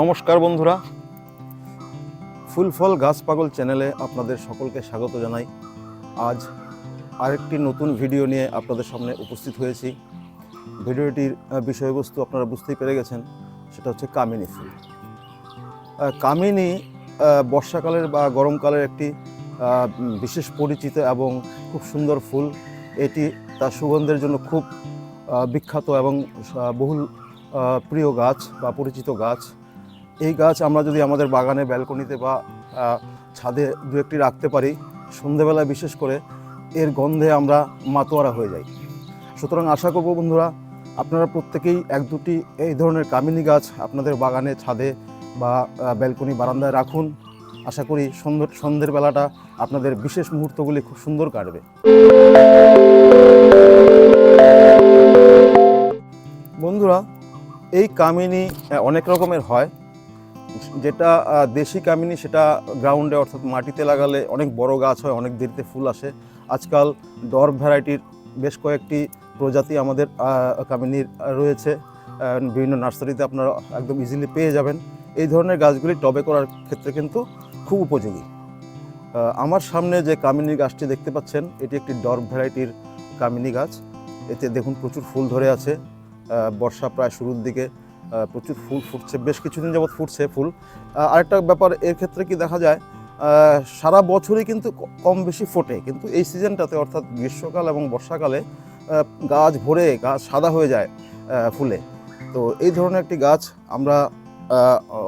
নমস্কার বন্ধুরা। ফুল ফল গাছ পাগল চ্যানেলে আপনাদের সকলকে স্বাগত জানাই। আজ আরেকটি নতুন ভিডিও নিয়ে আপনাদের সামনে উপস্থিত হয়েছি। ভিডিওটির বিষয়বস্তু আপনারা বুঝতেই পেরে গেছেন, সেটা হচ্ছে কামিনী ফুল। কামিনী বর্ষাকালের বা গরমকালের একটি বিশেষ পরিচিত এবং খুব সুন্দর ফুল। এটি তার সুগন্ধের জন্য খুব বিখ্যাত এবং বহুল প্রিয় গাছ বা পরিচিত গাছ। এই গাছ আমরা যদি আমাদের বাগানে ব্যালকনিতে বা ছাদে দু একটি রাখতে পারি সন্ধেবেলা বিশেষ করে এর গন্ধে আমরা মাতোয়ারা হয়ে যাই। সুতরাং আশা করব বন্ধুরা, আপনারা প্রত্যেকেই এক দুটি এই ধরনের কামিনী গাছ আপনাদের বাগানে, ছাদে বা ব্যালকনি বারান্দায় রাখুন। আশা করি সুন্দর সন্ধ্যের বেলাটা আপনাদের বিশেষ মুহূর্তগুলি খুব সুন্দর কাটবে। বন্ধুরা, এই কামিনী অনেক রকমের হয়। যেটা দেশি কামিনী, সেটা গ্রাউন্ডে অর্থাৎ মাটিতে লাগালে অনেক বড় গাছ হয়, অনেক দেরিতে ফুল আসে। আজকাল ডর্ফ ভ্যারাইটির বেশ কয়েকটি প্রজাতি আমাদের কামিনীর রয়েছে। বিভিন্ন নার্সারিতে আপনারা একদম ইজিলি পেয়ে যাবেন। এই ধরনের গাছগুলি টবে করার ক্ষেত্রে কিন্তু খুব উপযোগী। আমার সামনে যে কামিনী গাছটি দেখতে পাচ্ছেন, এটি একটি ডর্ফ ভ্যারাইটির কামিনী গাছ। এতে দেখুন প্রচুর ফুল ধরে আছে। বর্ষা প্রায় শুরুর দিকে প্রচুর ফুল ফুটছে, বেশ কিছুদিন যাবৎ ফুটছে ফুল। আরেকটা ব্যাপার, এর ক্ষেত্রে কি দেখা যায় সারা বছরই কিন্তু কম বেশি ফোটে। কিন্তু এই সিজনটাতে, অর্থাৎ গ্রীষ্মকাল এবং বর্ষাকালে গাছ ভরে, গাছ সাদা হয়ে যায় ফুলে। তো এই ধরনের একটি গাছ আমরা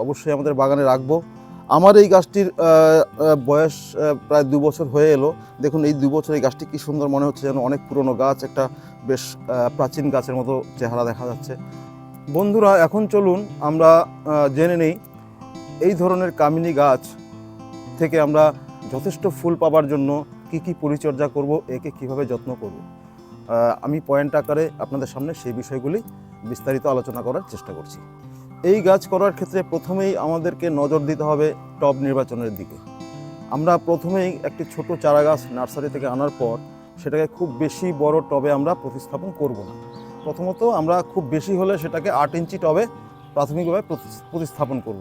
অবশ্যই আমাদের বাগানে রাখব। আমার এই গাছটির বয়স প্রায় দু বছর হয়ে এলো। দেখুন, এই দু বছর এই গাছটি কী সুন্দর মনে হচ্ছে যেন অনেক পুরনো গাছ, একটা বেশ প্রাচীন গাছের মতো চেহারা দেখা যাচ্ছে। বন্ধুরা, এখন চলুন আমরা জেনে নেই এই ধরনের কামিনী গাছ থেকে আমরা যথেষ্ট ফুল পাবার জন্য কি কি পরিচর্যা করব, একে কীভাবে যত্ন করব। আমি পয়েন্ট আকারে আপনাদের সামনে সেই বিষয়গুলি বিস্তারিত আলোচনা করার চেষ্টা করছি। এই গাছ করার ক্ষেত্রে প্রথমেই আমাদেরকে নজর দিতে হবে টব নির্বাচনের দিকে। আমরা প্রথমেই একটি ছোট চারা গাছ নার্সারি থেকে আনার পর সেটাকে খুব বেশি বড় টবে আমরা প্রতিস্থাপন করব না। প্রথমত আমরা খুব বেশি হলে সেটাকে আট ইঞ্চি টবে প্রাথমিকভাবে প্রতি- প্রতিস্থাপন করব।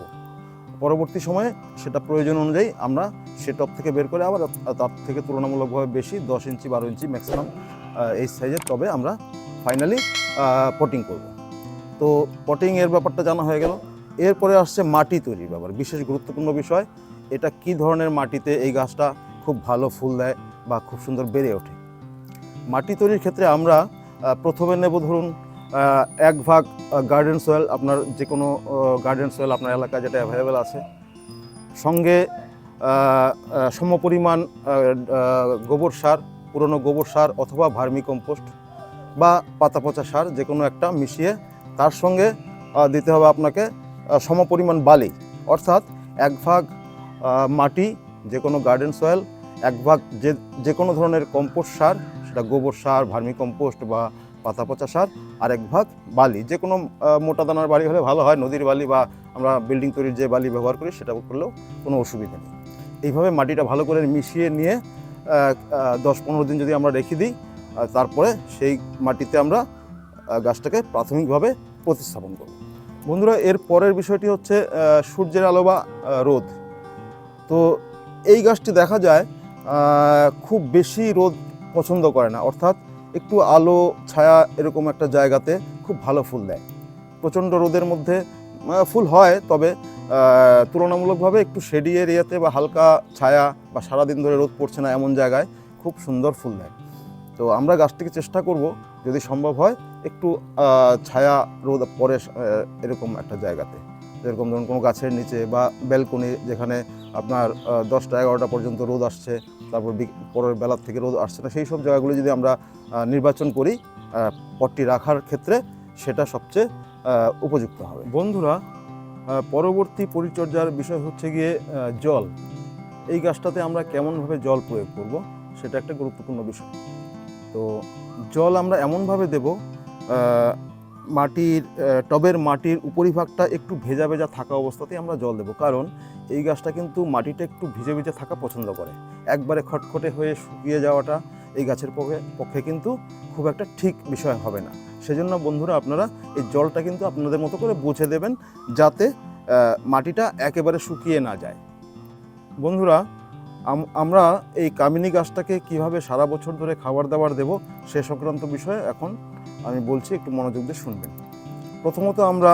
পরবর্তী সময়ে সেটা প্রয়োজন অনুযায়ী আমরা সে টব থেকে বের করে আবার তার থেকে তুলনামূলকভাবে বেশি দশ ইঞ্চি, বারো ইঞ্চি ম্যাক্সিমাম এই সাইজের টবে আমরা ফাইনালি পটিং করব। তো পটিং এর ব্যাপারটা জানা হয়ে গেল। এরপরে আসছে মাটি তৈরির ব্যাপার। বিশেষ গুরুত্বপূর্ণ বিষয়, এটা কি ধরনের মাটিতে এই গাছটা খুব ভালো ফুল দেয় বা খুব সুন্দর বেড়ে ওঠে? মাটি তৈরির ক্ষেত্রে আমরা প্রথমে নেব ধরুন এক ভাগ গার্ডেন সয়েল আপনার যে কোনো গার্ডেন সয়েল আপনার এলাকায় যেটা অ্যাভেলেবেল আছে। সঙ্গে সমপরিমাণ গোবর সার, পুরনো গোবর সার অথবা ভার্মি কম্পোস্ট বা পাতা পচা সার যে কোনো একটা মিশিয়ে তার সঙ্গে দিতে হবে আপনাকে সমপরিমাণ বালি। অর্থাৎ এক ভাগ মাটি যে কোনো গার্ডেন সয়েল এক ভাগ যে যে কোনো ধরনের কম্পোস্ট সার সেটা গোবর সার, ভার্মিকম্পোস্ট বা পাতা পচা সার আর এক ভাগ বালি। যে কোনো মোটা দানার বালি হলে ভালো হয়। নদীর বালি বা আমরা বিল্ডিং তৈরির যে বালি ব্যবহার করি সেটা করলেও কোনো অসুবিধা নেই। এইভাবে মাটিটা ভালো করে মিশিয়ে নিয়ে দশ পনেরো দিন যদি আমরা রেখে দিই তারপরে সেই মাটিতে আমরা গাছটাকে প্রাথমিকভাবে প্রতিস্থাপন করব। বন্ধুরা, এর পরের বিষয়টি হচ্ছে সূর্যের আলো বা রোদ। তো এই গাছটি দেখা যায় খুব বেশি রোদ পছন্দ করে না। অর্থাৎ একটু আলো, ছায়া এরকম একটা জায়গাতে খুব ভালো ফুল দেয়। প্রচণ্ড রোদের মধ্যে ফুল হয়, তবে তুলনামূলকভাবে একটু শেডি এরিয়াতে বা হালকা ছায়া বা সারাদিন ধরে রোদ পড়ছে না এমন জায়গায় খুব সুন্দর ফুল দেয়। তো আমরা গাছটিকে চেষ্টা করব, যদি সম্ভব হয়, একটু ছায়া রোদ পরে এরকম একটা জায়গাতে। যেরকম ধরুন কোনো গাছের নিচে বা ব্যালকনি যেখানে আপনার দশটা এগারোটা পর্যন্ত রোদ আসছে, তারপর পরের বেলার থেকে রোদ আসছে না, সেই সব জায়গাগুলো যদি আমরা নির্বাচন করি পটটি রাখার ক্ষেত্রে সেটা সবচেয়ে উপযুক্ত হবে। বন্ধুরা পরবর্তী পরিচর্যার বিষয় হচ্ছে গিয়ে জল। এই গাছটাতে আমরা কেমনভাবে জল প্রয়োগ করব, সেটা একটা গুরুত্বপূর্ণ বিষয়। তো জল আমরা এমনভাবে দেব মাটির টবের মাটির উপরিভাগটা একটু ভেজা ভেজা থাকা অবস্থাতেই আমরা জল দেবো। কারণ এই গাছটা কিন্তু মাটিটা একটু ভিজে ভিজে থাকা পছন্দ করে। একবারে খটখটে হয়ে শুকিয়ে যাওয়াটা এই গাছের পক্ষে পক্ষে কিন্তু খুব একটা ঠিক বিষয় হবে না। সেজন্য বন্ধুরা আপনারা এই জলটা কিন্তু আপনাদের মতো করে বুঝে দেবেন যাতে মাটিটা একেবারে শুকিয়ে না যায়। বন্ধুরা আমরা এই কামিনী গাছটাকে কীভাবে সারা বছর ধরে খাবার দাবার দেব সে সংক্রান্ত বিষয়ে এখন আমি বলছি, একটু মনোযোগ দিয়ে শুনবেন। প্রথমত আমরা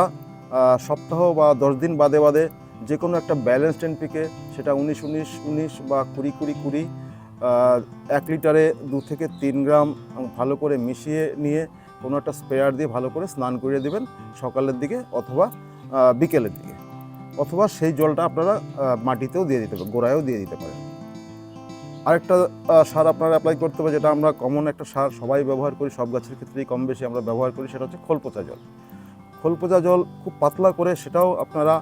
সপ্তাহ বা দশ দিন বাদে বাদে যে কোনো একটা ব্যালেন্সড এনপিকে, সেটা উনিশ উনিশ উনিশ বা কুড়ি কুড়ি কুড়ি এক লিটারে দু থেকে তিন গ্রাম ভালো করে মিশিয়ে নিয়ে কোনো একটা স্প্রেয়ার দিয়ে ভালো করে স্নান করিয়ে দেবেন সকালের দিকে অথবা বিকেলের দিকে। অথবা সেই জলটা আপনারা মাটিতেও দিয়ে দিতে পারেন, গোড়ায়ও দিয়ে দিতে পারেন। আরেকটা সার আপনারা অ্যাপ্লাই করতে হবে, যেটা আমরা কমন একটা সার সবাই ব্যবহার করি, সব গাছের ক্ষেত্রেই কম বেশি আমরা ব্যবহার করি, সেটা হচ্ছে খোল পচা জল। খোল পচা জল খুব পাতলা করে সেটাও আপনারা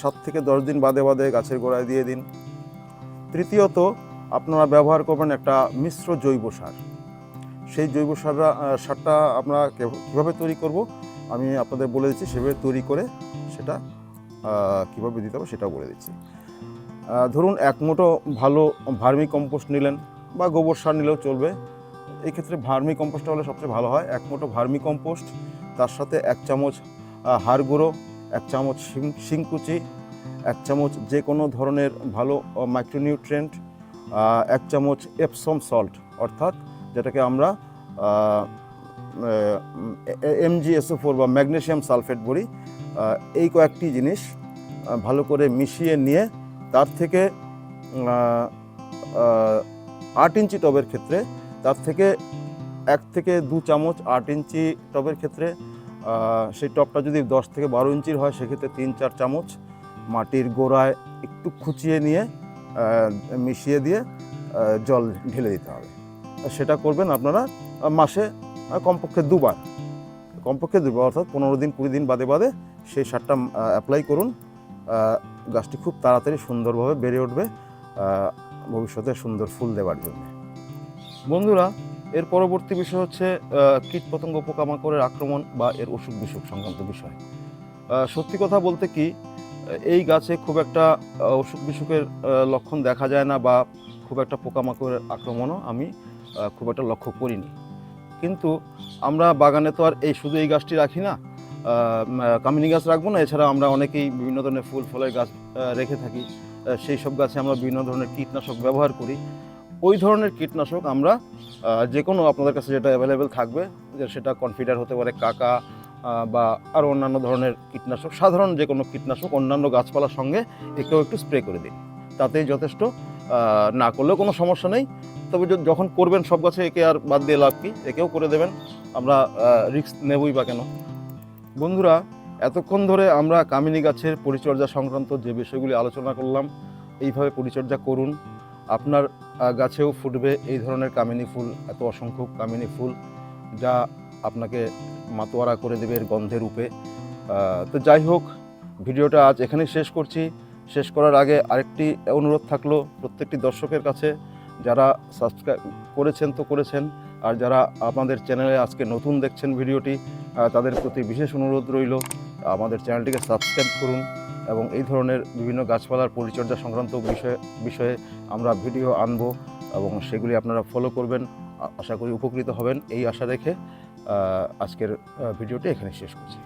সাত থেকে দশ দিন বাদে বাদে গাছের গোড়ায় দিয়ে দিন। তৃতীয়ত, আপনারা ব্যবহার করবেন একটা মিশ্র জৈব সার। সেই জৈব সাররা সারটা আমরা কীভাবে তৈরি করব? আমি আপনাদের বলে দিচ্ছি, সেভাবে তৈরি করে সেটা কীভাবে দিতে হবে সেটাও বলে দিচ্ছি। ধরুন এক মুঠো ভালো ভার্মি কম্পোস্ট নিলেন বা গোবর সার নিলেও চলবে। এই ক্ষেত্রে ভার্মি কম্পোস্টটা হলে সবচেয়ে ভালো হয়। এক মুঠো ভার্মি কম্পোস্ট, তার সাথে এক চামচ হাড় গুঁড়ো, এক চামচ শিংকুচি এক চামচ যে কোনো ধরনের ভালো মাইক্রোনিউট্রেন্ট এক চামচ এপসম সল্ট অর্থাৎ যেটাকে আমরা M G S O four বা ম্যাগনেশিয়াম সালফেট বলি। এই কয়েকটি জিনিস ভালো করে মিশিয়ে নিয়ে তার থেকে আট ইঞ্চি টবের ক্ষেত্রে, তার থেকে এক থেকে দু চামচ আট ইঞ্চি টবের ক্ষেত্রে সেই টবটা যদি দশ থেকে বারো ইঞ্চির হয়, সেক্ষেত্রে তিন চার চামচ মাটির গোড়ায় একটু খুঁচিয়ে নিয়ে মিশিয়ে দিয়ে জল ঢেলে দিতে হবে। সেটা করবেন আপনারা মাসে কমপক্ষে দুবার। কমপক্ষে দুবার, অর্থাৎ পনেরো দিন, কুড়ি দিন বাদে বাদে সেই সারটা অ্যাপ্লাই করুন। গাছটি খুব তাড়াতাড়ি সুন্দরভাবে বেড়ে উঠবে ভবিষ্যতে সুন্দর ফুল দেওয়ার জন্য। বন্ধুরা, এর পরবর্তী বিষয় হচ্ছে কীটপতঙ্গ পোকামাকড়ের আক্রমণ বা এর অসুখ বিসুখ সংক্রান্ত বিষয়। সত্যি কথা বলতে কি, এই গাছে খুব একটা অসুখ বিসুখের লক্ষণ দেখা যায় না বা খুব একটা পোকামাকড়ের আক্রমণও আমি খুব একটা লক্ষ্য করিনি। কিন্তু আমরা বাগানে তো আর এই, শুধু এই গাছটি রাখি না কামিনী গাছ রাখব না এছাড়া আমরা অনেকেই বিভিন্ন ধরনের ফুল, ফলের গাছ রেখে থাকি। সেই সব গাছে আমরা বিভিন্ন ধরনের কীটনাশক ব্যবহার করি। ওই ধরনের কীটনাশক আমরা যে কোনো আপনাদের কাছে যেটা অ্যাভেলেবেল থাকবে সেটা কনফিডার হতে পারে, কাকা বা আরও অন্যান্য ধরনের কীটনাশক, সাধারণ যে কোনো কীটনাশক, অন্যান্য গাছপালার সঙ্গে একেও একটু স্প্রে করে দিন তাতেই যথেষ্ট না করলেও কোনো সমস্যা নেই। তবে যখন করবেন সব গাছে, একে আর বাদ দিয়ে লাভ কি? একেও করে দেবেন। আমরা রিস্ক নেবই বা কেন? বন্ধুরা, এতক্ষণ ধরে আমরা কামিনী গাছের পরিচর্যা সংক্রান্ত যে বিষয়গুলি আলোচনা করলাম, এইভাবে পরিচর্যা করুন। আপনার গাছেও ফুটবে এই ধরনের কামিনী ফুল, এত অসংখ্য কামিনী ফুল যা আপনাকে মাতোয়ারা করে দেবে এর গন্ধের রূপে। তো যাই হোক, ভিডিওটা আজ এখানেই শেষ করছি। শেষ করার আগে আরেকটি অনুরোধ থাকল প্রত্যেকটি দর্শকের কাছে। যারা সাবস্ক্রাইব করেছেন তো করেছেন, আর যারা আমাদের চ্যানেলে আজকে নতুন দেখছেন ভিডিওটি তাদের প্রতি বিশেষ অনুরোধ রইল, আমাদের চ্যানেলটিকে সাবস্ক্রাইব করুন এবং এই ধরনের বিভিন্ন গাছপালার পরিচর্যা সংক্রান্ত বিষয়ে বিষয়ে আমরা ভিডিও আনব এবং সেগুলি আপনারা ফলো করবেন আশা করি উপকৃত হবেন। এই আশা রেখে আজকের ভিডিওটি এখানে শেষ করছি।